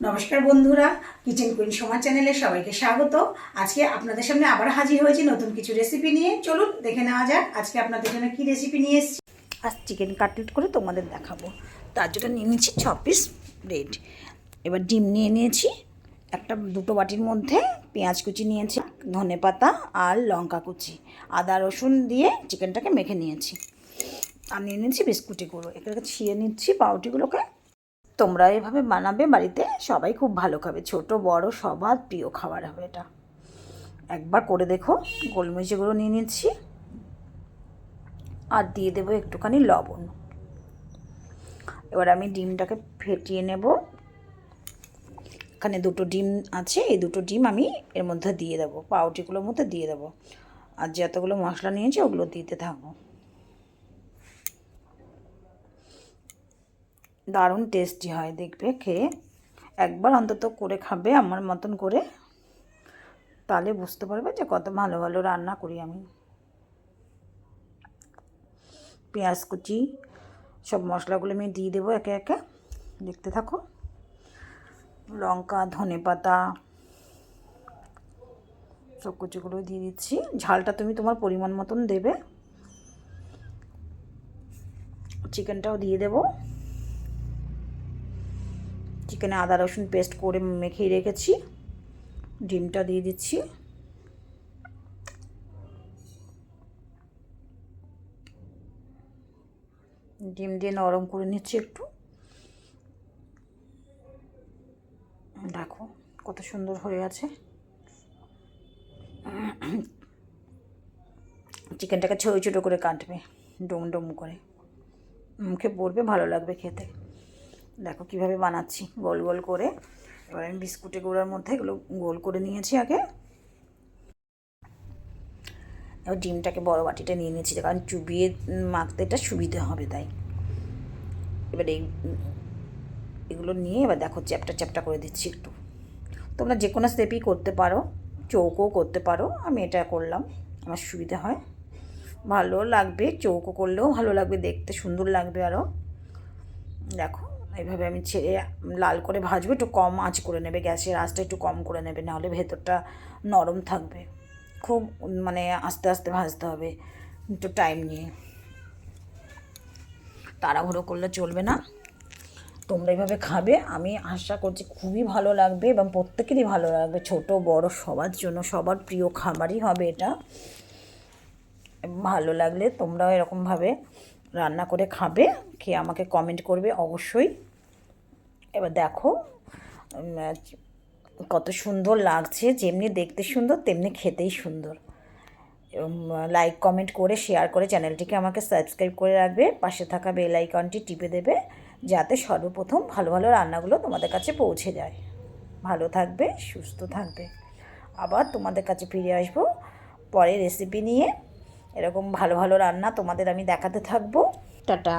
নমস্কার বন্ধুরা kitchen queen সমাজ চ্যানেলে সবাইকে স্বাগত। আজকে আপনাদের সামনে আবার হাজির হয়েছি নতুন কিছু রেসিপি নিয়ে। চলুন দেখে নেওয়া যাক আজকে আপনাদের জন্য কি রেসিপি নিয়ে এসেছি। আজ চিকেন কাটলেট করে তোমাদের দেখাবো। তার জন্য নিয়ে নিয়েছি ছ পিস ব্রেড এবার ডিম নিয়ে নিয়েছি, একটা দুটো বাটির মধ্যে পেঁয়াজ কুচি নিয়েছি, ধনে পাতা আর লঙ্কা কুচি। আদা, রসুন দিয়ে চিকেনটাকে মেখে নিয়েছি। আর নিয়ে নিয়েছি বিস্কুটি গুঁড়ো এখানে ছিঁড়ে নিচ্ছি, পাউটিগুলোকে তোমরা এভাবে বানাবে বাড়িতে, সবাই খুব ভালো খাবে। ছোট, বড়, সবার প্রিয় খাবার হবে এটা। একবার করে দেখো, গোলমরিচগুলো নিয়ে নিচ্ছি। আর দিয়ে দেবো একটুখানি লবণ। এবার আমি ডিমটাকে ফেটিয়ে নেব। এখানে দুটো ডিম আছে, এই দুটো ডিম আমি এর মধ্যে দিয়ে দেবো, পাউটিগুলোর মধ্যে দিয়ে দেবো। আর যতগুলো মশলা নিয়েছি, ওগুলো দিতে থাকব। দারুণ টেস্টি হয় দেখবে, খেয়ে। একবার অন্তত করে খাবে আমার মতন করে। তাহলে বুঝতে পারবে যে কত ভালো ভালো রান্না করি আমি। পেঁয়াজ কুচি, সব মশলাগুলো আমি দিয়ে দেবো একে একে। দেখতে থাকো। লঙ্কা, ধনে পাতা, সব কুচিগুলো দিয়ে দিচ্ছি। ঝালটা তুমি তোমার পরিমাণ মতন দেবে। চিকেনটাও দিয়ে দেবো। চিকেনে আদা রসুন পেস্ট করে মেখে রেখেছি। ডিমটা দিয়ে দিচ্ছি। ডিম দিয়ে নরম করে নিচ্ছি একটু। দেখো কত সুন্দর হয়ে আছে। চিকেনটাকে ছোটো ছোটো করে কাটবে, ডুম ডুম করে। মুখে পড়বে, ভালো লাগবে খেতে। দেখো কীভাবে বানাচ্ছি। গোল গোল করে। এবার আমি বিস্কুটে গুঁড়ার মধ্যে এগুলো গোল করে নিয়েছি আগে। এবার ডিমটাকে বড় বাটিটা নিয়ে নিয়েছি কারণ চুবিয়ে মাখতে এটা সুবিধে হবে তাই। এবার এই এগুলো নিয়ে এবার দেখো চ্যাপটা চ্যাপটা করে দিচ্ছি একটু। তোমরা যে কোনো স্টেপই করতে পারো চৌকো করতে পারো। আমি এটা করলাম, আমার সুবিধা হয়। ভালো লাগবে, চৌকো করলেও ভালো লাগবে, দেখতে সুন্দর লাগবে আরও দেখো এইভাবে আমি ছেড়ে লাল করে ভাজবো, একটু কম আঁচ করে নেবে, গ্যাসের আঁচটা একটু কম করে নেবে, নাহলে ভেতরটা নরম থাকবে। খুব মানে আস্তে আস্তে ভাজতে হবে, একটু টাইম নিয়ে। তাড়াহুড়ো করলে চলবে না। তোমরা এইভাবে খাবে, আমি আশা করছি খুবই ভালো লাগবে এবং প্রত্যেকেরই ভালো লাগবে। ছোট, বড়, সবার জন্য সবার প্রিয় খাবারই হবে এটা। ভালো লাগলে তোমরাও এরকমভাবে রান্না করে খাবে খেয়ে আমাকে কমেন্ট করবে অবশ্যই। এবার দেখো কত সুন্দর লাগছে, যেমনি দেখতে সুন্দর, তেমনি খেতেই সুন্দর। লাইক কমেন্ট করে শেয়ার করে চ্যানেলটিকে আমাকে সাবস্ক্রাইব করে রাখবে, পাশে থাকা বেল আইকনটি টিপে দেবে, যাতে সর্বপ্রথম ভালো ভালো রান্নাগুলো তোমাদের কাছে পৌঁছে যায়। ভালো থাকবে, সুস্থ থাকবে। আবার তোমাদের কাছে ফিরে আসব পরে রেসিপি নিয়ে। এরকম ভালো ভালো রান্না তোমাদের আমি দেখাতে থাকব। টাটা।